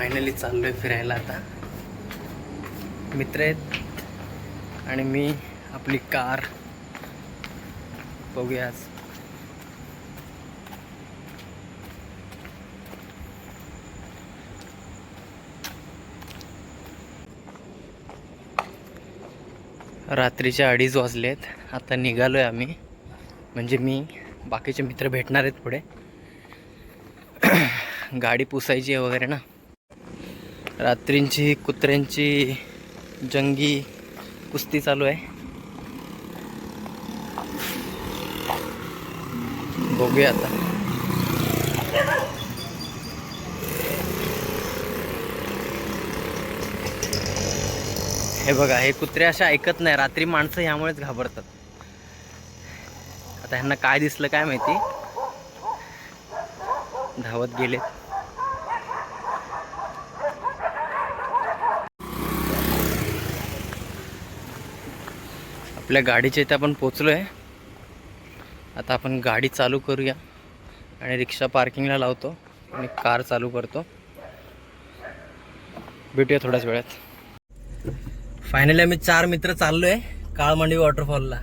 Finally चाललोय फिरायला आता. मित्र आहेत. आणि मी आपली कार बघूया आज. रात्रीचे अडीच वाजलेत. आता निघालोय आम्ही. म्हणजे मी बाकीचे मित्र भेटणार आहेत पुढे. गाडी पुसायची आहे वगैरे ना. रात्रींची कुत्र्यांची जंगी कुस्ती चालू आहे. बघूया आता. हे बघा हे कुत्रे अशा ऐकत नाही. रात्री माणसं ह्यामुळेच घाबरतात. आता ह्यांना काय दिसलं काय माहिती? धावत गेलेत. आपल्या गाडीच्या इथे आपण पोचलो आहे आता आपण गाडी चालू करूया आणि रिक्षा पार्किंगला लावतो आणि कार चालू करतो. भेटूया थोड्याच वेळात. फायनली आम्ही चार मित्र चाललो आहे काळमंडी वॉटरफॉलला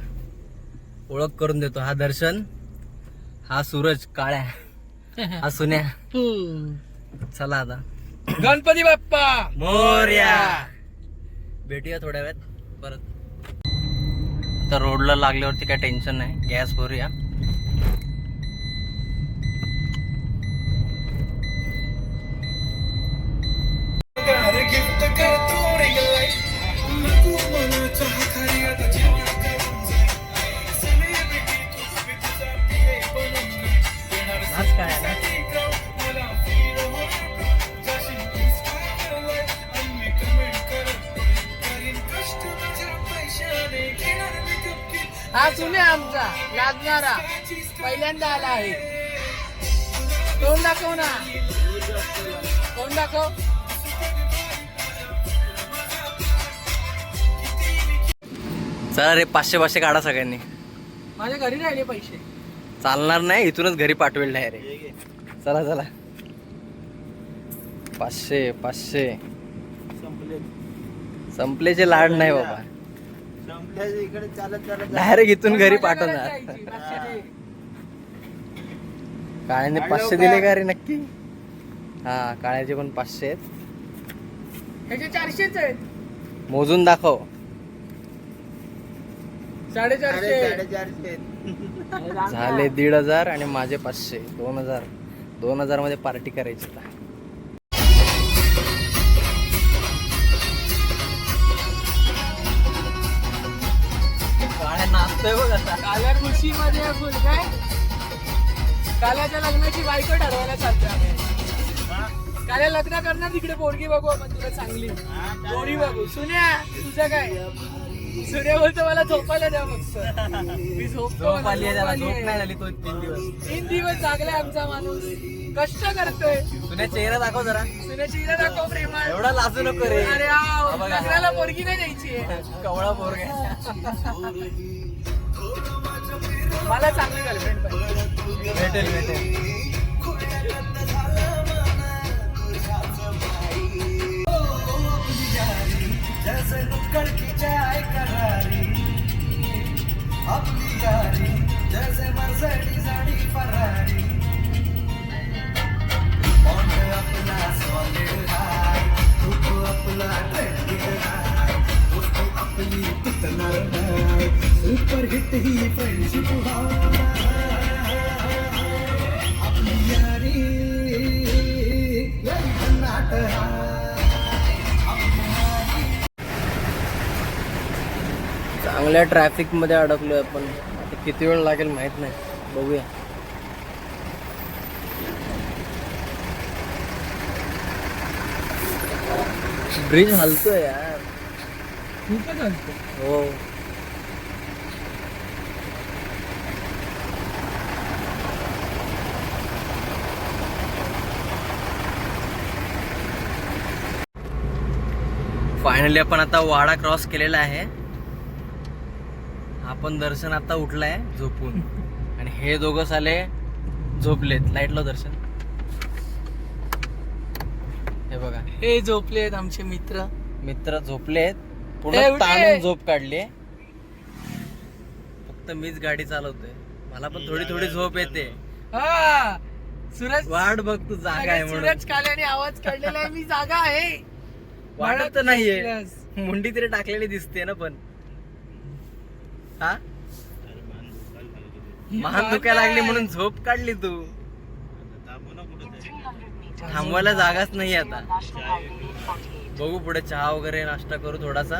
ओळख करून देतो. हा दर्शन हा सूरज काळ्या हा सुन्या. चला आता. गणपती बाप्पा! मोर्या! भेटूया थोड्या वेळात. परत. तर रोडला लागल्यावरती काय टेन्शन नाही. गॅस भरूया. हा सुने आमचा लादणारा पहिल्यांदा आला आहे. तोंड दाखव ना. तोंड दाखव. चला रे पाचशे पाचशे काढा सगळ्यांनी. माझ्या घरी राहिले पैसे. चालणार नाही इथूनच घरी पाठवेल डायरेक्ट चला चला. पाचशे पाचशे. संपलेचे लाड नाही बाबा. इकडे चालत चालत डायरेक्ट इथून घरी पाठवणार. काळ्याने पाचशे दिले का रे नक्की? हा काळ्याचे पण पाचशे आहेत. चारशेच आहेत. मोजून दाखव. साडेचारशे साडेचारशे झाले दीड हजार आणि माझे पाचशे. दोन हजार. दोन हजारमध्ये पार्टी करायची बघ आता. खुशी मध्ये फुल काय काल्याच्या लग्नाची बायको ठरवायला चालतोय आम्ही. काल्या लग्न करणार तिकडे पोरगी बघू आपण तुला चांगली. जोडी बघू. सुन्या तुझं काय? सुन्या बोलतो मला झोपायला द्या फक्त. मी झोपतो झोप मला आली आहे त्याला. झोप झोप आली नाही आहे. झाली तो तीन दिवस. तीन दिवस जागलाय आमचा माणूस. कष्ट करतोय. तुझ्या चेहरा दाखव जरा. सुन्याची इरा दाखव प्रेमाळ एवढा लाजू नको रे. अरे. लग्नाला पोरगी नाही द्यायची. कवळा पोरगा मला चांगली गर्लफ्रेंड पाहिजे. भेटेल भेटेल. जैसे नुक्कड़ की चाय करारी अपनी गाड़ी जैसे मर्सिडीज गाड़ी फरारी अपना सॉलिड हाय तू अपना ट्रेंडिंग हाय उसको अपनी कितना हाय सुपर हिट ही फ्रेंडशिप यारी चांगल्या ट्रॅफिकमध्ये अडकलोय आपण. आता किती वेळ लागेल माहीत नाही. बघूया. ब्रिज हलतोय यार. खूपच हलतो हो. फायनली आपण आता वाडा क्रॉस केलेला आहे. आपण दर्शन आता उठलाय झोपून. आणि हे दोघं साले झोपलेत. लाईटला दर्शन. हे बघा. हे झोपले आहेत आमचे मित्र. मित्र झोपलेत. पूर्ण. ताणून झोप काढली. फक्त मीच गाडी चालवतोय. मला पण थोडी थोडी झोप येते. हा! सूरज वाट बघ तू जागा आहे म्हणून. सूरज काल्याने आवाज काढलेला आहे. मी जागा आहे. वाटत तर नाहीये. मुंडी तरी टाकलेली दिसते ना पण. हा? मान दुखायला लागली म्हणून झोप काढली तू. थांबवायला जागाच नाही आता. बघू पुढे चहा वगैरे नाश्ता करू थोडासा.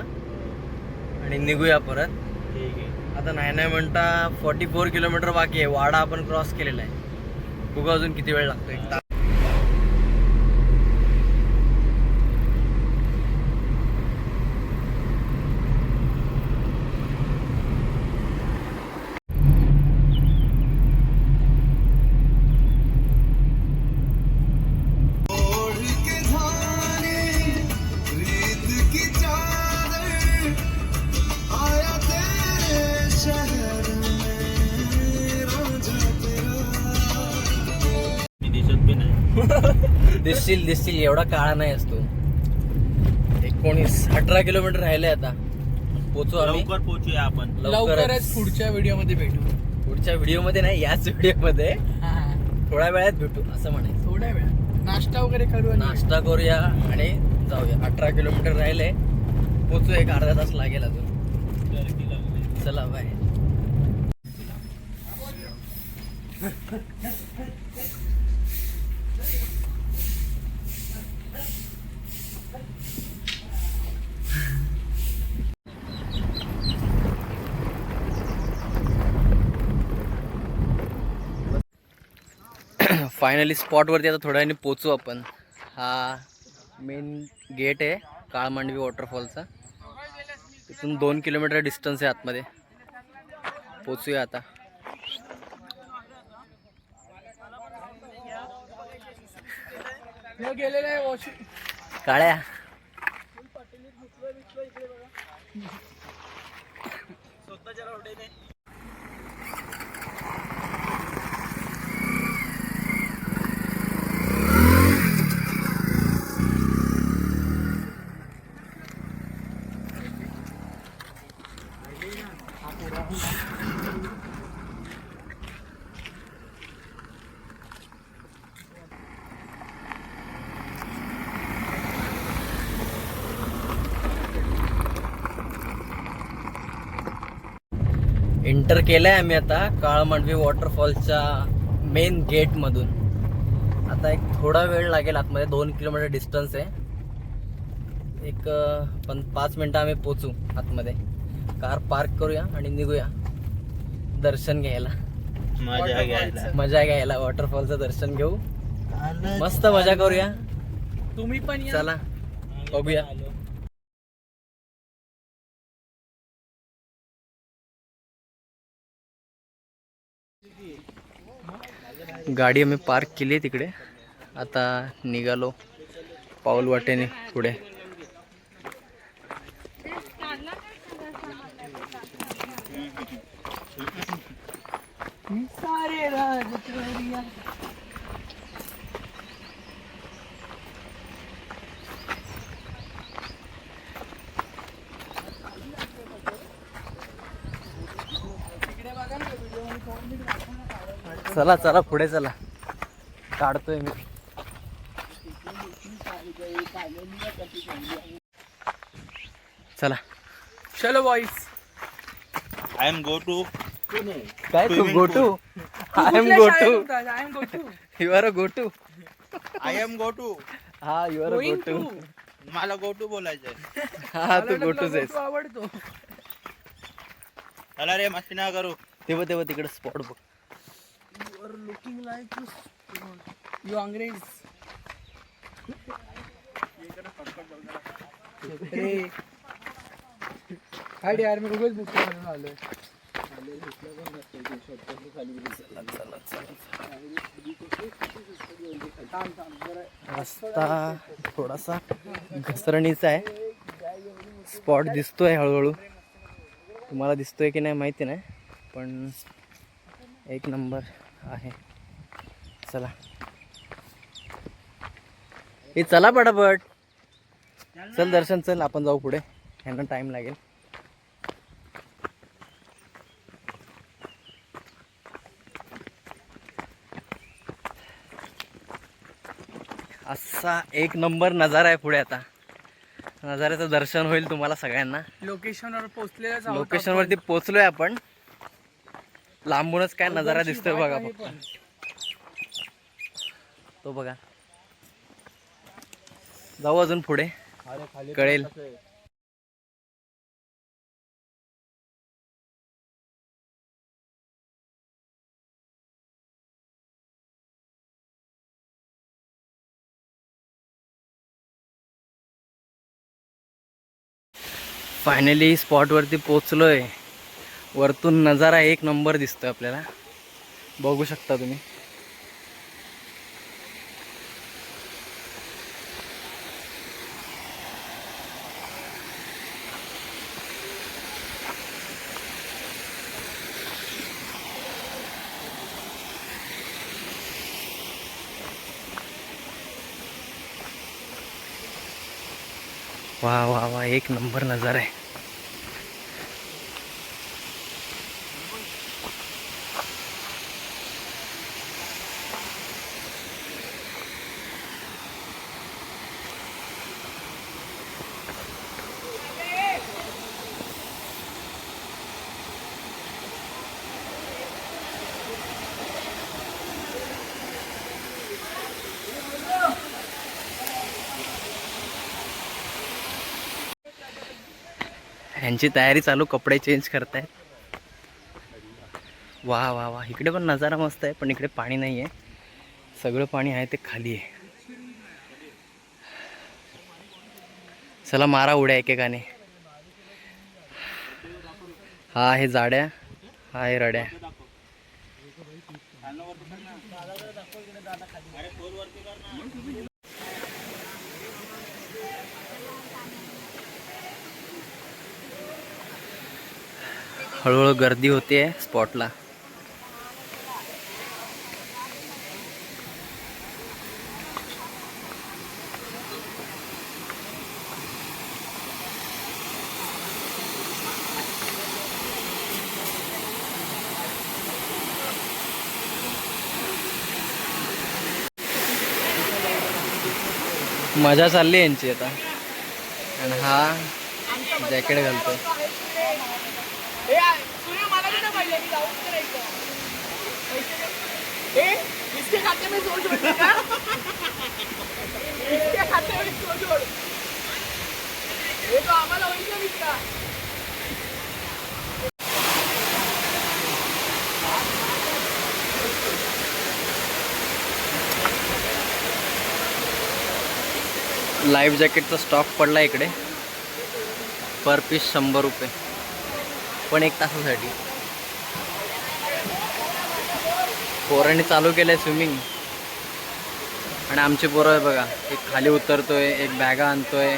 आणि निघूया परत. आता नाही नाही म्हणता फॉर्टी फोर किलोमीटर बाकी आहे. वाडा आपण क्रॉस केलेला आहे. बघू अजून किती वेळ लागतो एक दिसशील एवढा काळा नाही असतो. एकोणीस अठरा किलोमीटर राहिले आता. पोचू आम्ही. लवकर पोहोचूया आपण. लवकरच. पुढच्या व्हिडिओमध्ये भेटू. पुढच्या व्हिडिओमध्ये नाही याच व्हिडिओमध्ये थोड्या वेळात भेटू असं म्हणायचं. थोड्या वेळा नाश्ता वगैरे करू आणि नाश्ता करूया आणि जाऊया. अठरा किलोमीटर राहिले. पोचू एक अर्धा तास लागेल अजून. चला बाय फायनली स्पॉटवरती आता थोड्या वेळाने पोचू आपण. हा मेन गेट आहे काळमांडवी वॉटरफॉलचा तिथून दोन किलोमीटर डिस्टन्स आहे आतमध्ये. पोचूया आता. काळ्या. स्वतःच्या एंटर केलंय आम्ही आता काळमांडवी वॉटरफॉलच्या मेन गेट मधून. आता एक थोडा वेळ लागेल आतमध्ये दोन किलोमीटर डिस्टन्स आहे. एक पण पाच मिनिटं आम्ही पोचू आतमध्ये. कार पार्क करूया आणि निघूया. दर्शन घ्यायला. मजा घ्यायला. मजा घ्यायला वॉटरफॉलचं दर्शन घेऊ. मस्त मजा करूया. तुम्ही पण चला. बघूया. गाडी आम्ही पार्क केली तिकडे. आता निघालो पाऊल वाटेने पुढे. सारे चला चला पुढे चला. काढतोय मी. चला. चलो boys I am go to काय तू Swimming go to I am go to I am go to you are a go to I am go to हा you are a go to to मला go to बोलायचंय. हा तू आहेस. आवडतो. चला रे मस्ती ना करू. तेव्हा तेव्हा तिकडे स्पॉट बघ. You are looking like you अंग्रेज यार मी उगाच बुक करून आलोय. रस्ता थोडासा घसरणीचा आहे. स्पॉट दिसतोय हळूहळू. तुम्हाला दिसतोय की नाही माहिती नाही पण एक नंबर आहे. चला. हे चला पटापट. चल दर्शन चल आपण जाऊ पुढे. ह्यांना टाइम लागेल. असा एक नंबर नजारा आहे पुढे आता. नजाऱ्याचं दर्शन होईल तुम्हाला सगळ्यांना. लोकेशनवर लोकेशन वरती पोहोचलोय आपण. लांबूनच काय नजारा. दिसतोय बघा फक्त. तो बघा. जाऊ अजून पुढे. कळेल. फायनली स्पॉटवरती पोचलोय वरतून नजारा एक नंबर दिसतो आपल्याला. बघू शकता तुम्ही. वा वा वा एक नंबर नजारा आहे. ह्यांची तयारी चालू कपडे चेंज करतायत. वा वा वा. इकडे पण नजारा मस्त आहे पण इकडे पाणी नाही आहे सगळं पाणी आहे ते खाली आहे. चला मारा उड्या एकेकाने. हा आहे जाड्या हा आहे रड्या. हळूहळू गर्दी होते स्पॉटला. मजा चालली यांची आता. आणि हा जॅकेट घालतोय. इसके खाते में जोड़ इसके खाते में जोड़. हे तो आम्हाला होईल ना लाईफ जॅकेटचा स्टॉक पडला इकडे. पर पीस शंभर रुपये. पण एक तासासाठी. पोरांनी चालू केलं आहे स्विमिंग आणि आमची पोरं आहे बघा एक खाली उतरतोय एक बॅगा आणतोय.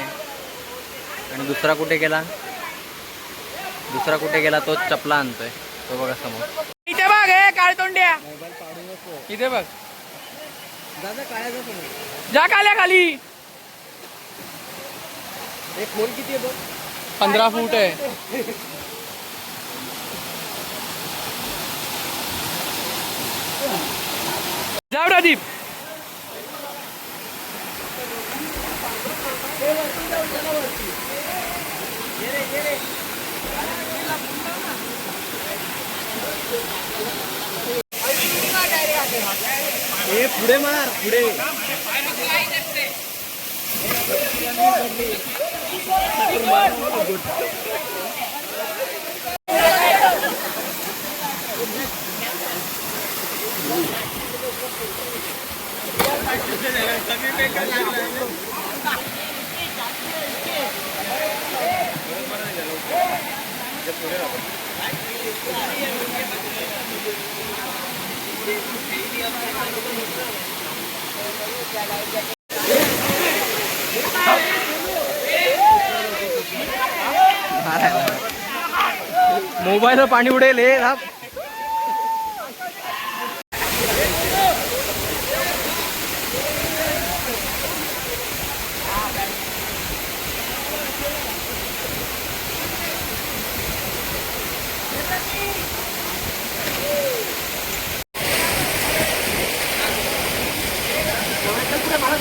आणि दुसरा कुठे गेला? दुसरा कुठे गेला तो चपला आणतोय. तो बघा समोर. इथे बघ हे काळतोंड्या इथे बघ. जा काल्या खाली. एक खोल किती आहे बघ. पंधरा फूट आहे. जा प्रदीप ए पुढे मार पुढे मोबाईलवर पाणी उडेल हे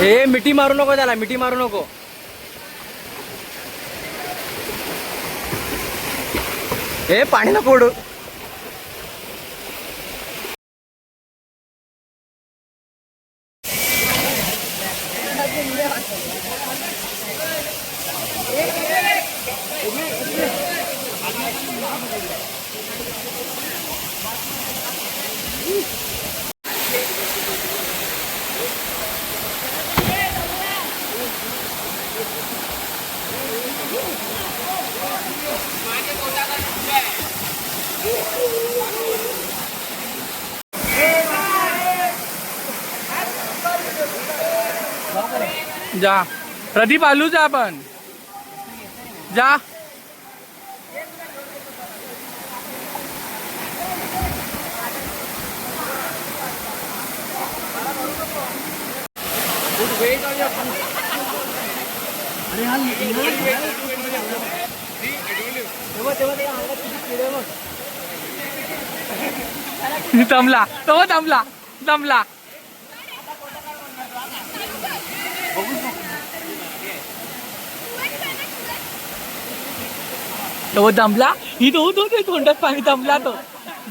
ए मिठी मारू नको त्याला मिठी मारू नको ए पाणी नको उडू जा. प्रदीप आलू जा आपण. जा. दमला तो दमला दमला तो दमला. ही तो तो ते तोंडात पाणी दमला तो.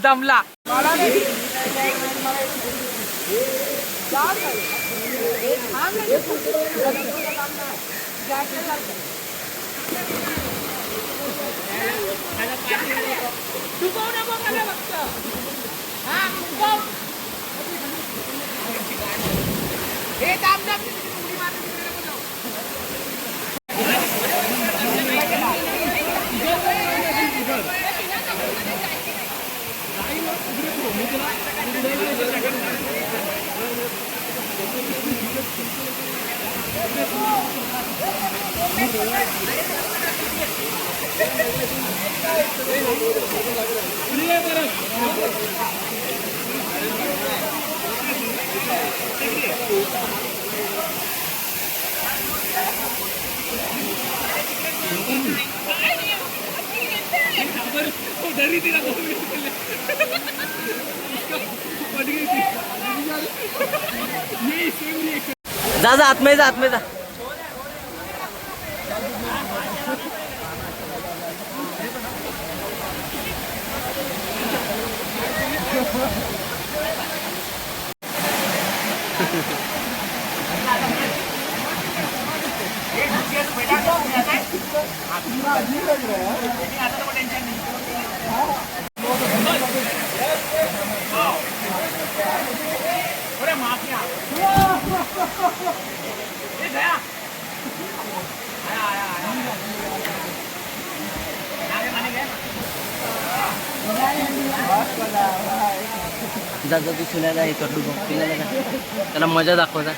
दमला. डरी थी ना पट गई थी ये सेम रिएक्शन जा जा आतमध्ये जा आतमध्ये जा. जा जा तू सुनायला हे कर तू बघ सुनायला जा. त्याला मजा दाखव जा.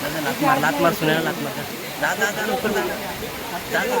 जा, जा, लात मार लात मार सुनायला लात मार जा जा जा लवकर जा. जा जा.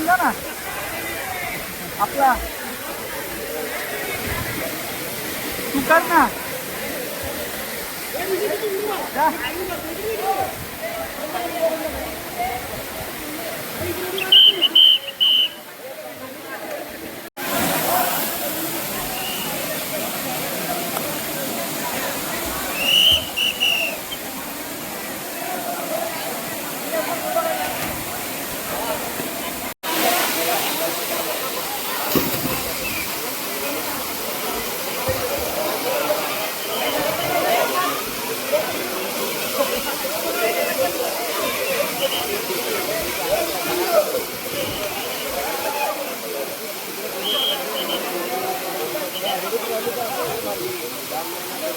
आणला ना आपला तू कर ना जा.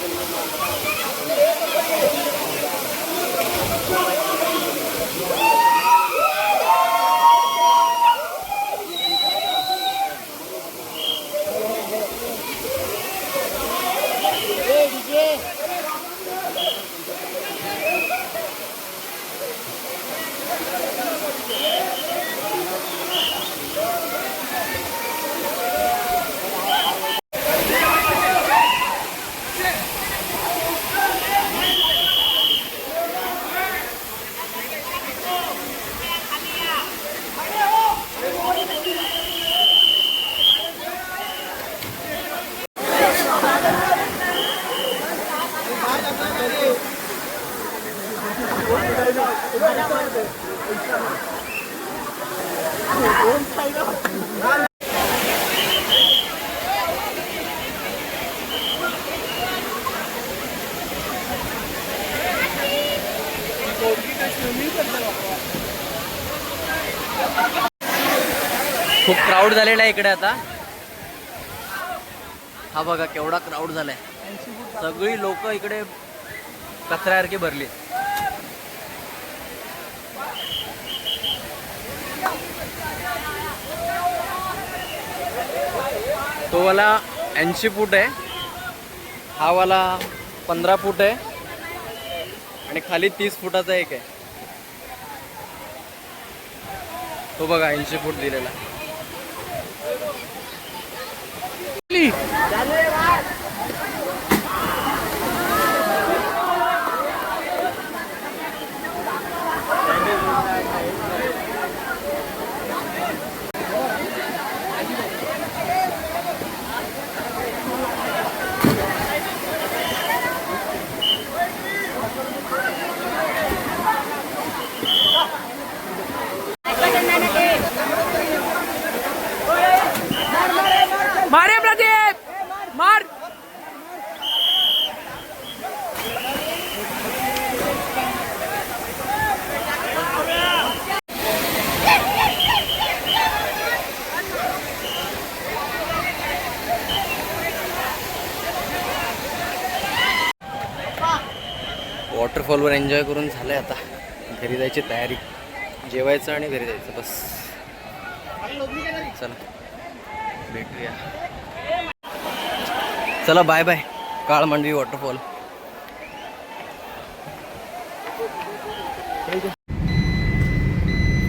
Thank खूप क्राऊड झालेला आहे इकडे आता. हा बघा केवढा क्राऊड झालाय. सगळी लोक इकडे कचऱ्यासारखी भरली तो वाला ऐंशी फूट आहे. हा वाला पंधरा फूट आहे. आणि खाली तीस फुटाचा एक आहे. तो बघा ऐंशी फूट दिलेला मारे प्रदीप मार वॉटरफॉलवर एन्जॉय करून झालं आहे आता. घरी जायची तयारी. जेवायचं आणि घरी जायचं बस. चला. भेटूया. चला बाय बाय काळ मांडवी वॉटरफॉल.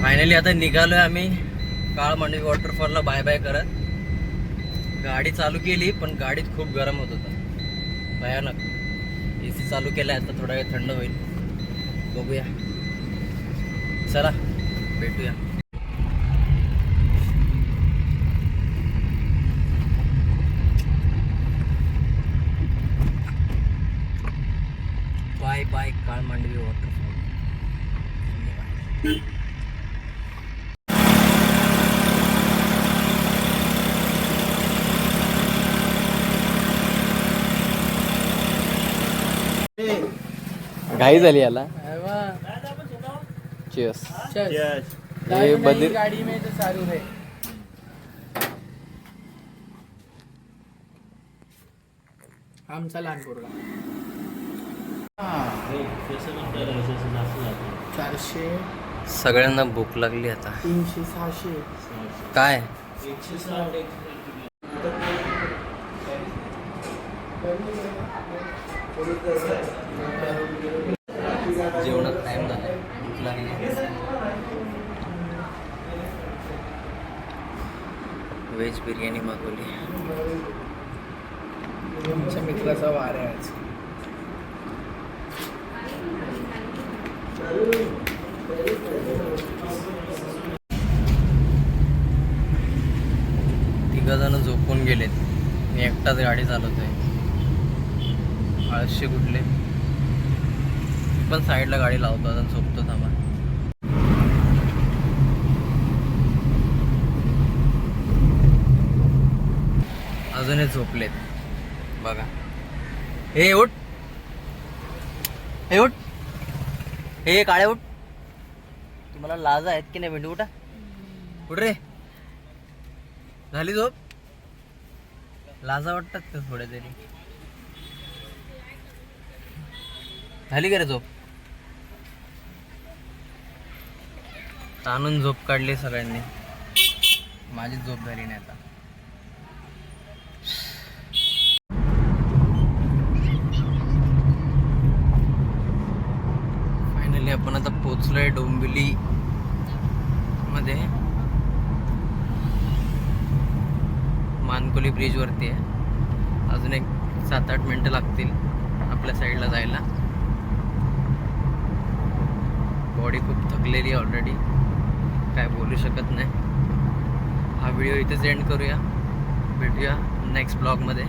फायनली आता निघालोय आम्ही काळ मांडवी वॉटरफॉलला बाय बाय करत. गाडी चालू केली पण गाडीत खूप गरम होत होतं. भयानक. चालू केला आहे तर आता थोडा वेळ थंड होईल. बघूया. चला भेटूया. बाय बाय काळ मांडवी वॉटरफॉल धन्यवाद. घाई झाली याला. चिअर्स हे बदल गाडी में तो चालू है आमचा लहान पोरगा. चारशे सगळ्यांना भूक लागली आता. तीनशे सहाशे. काय? जेवणात टाइम झालाय भूक लागली व्हेज बिर्याणी मागवली. आमच्या मित्राचा वार आहे आज. तिघ जण झोपून गेलेत. मी एकटाच गाडी चालवतोय. आळशी कुठले पण साईडला गाडी लावतो आता झोपतो थांबा. अजूनही झोपलेत. बघा. हे उठ. हे उठ. हे काळे उठ. तुम्हाला लाज आहेत की नाही भेंडू? उठा. उठ रे. झाली झोप? लाजा वाटतात ते थोड्या तरी? झाली का रे झोप? ताणून झोप काढली सगळ्यांनी. माझी झोप झाली नाही आता फायनली आपण आता आहे डोंबिवली मध्ये मानकोली ब्रिज वरती आहे. अजून एक सात आठ मिनटं लागतील आपल्या साईडला जायला. बॉडी खूप थकलेली आहे ऑलरेडी काय बोलू शकत नाही. हा व्हिडिओ इथेच एंड करूया. भेटूया नेक्स्ट ब्लॉगमध्ये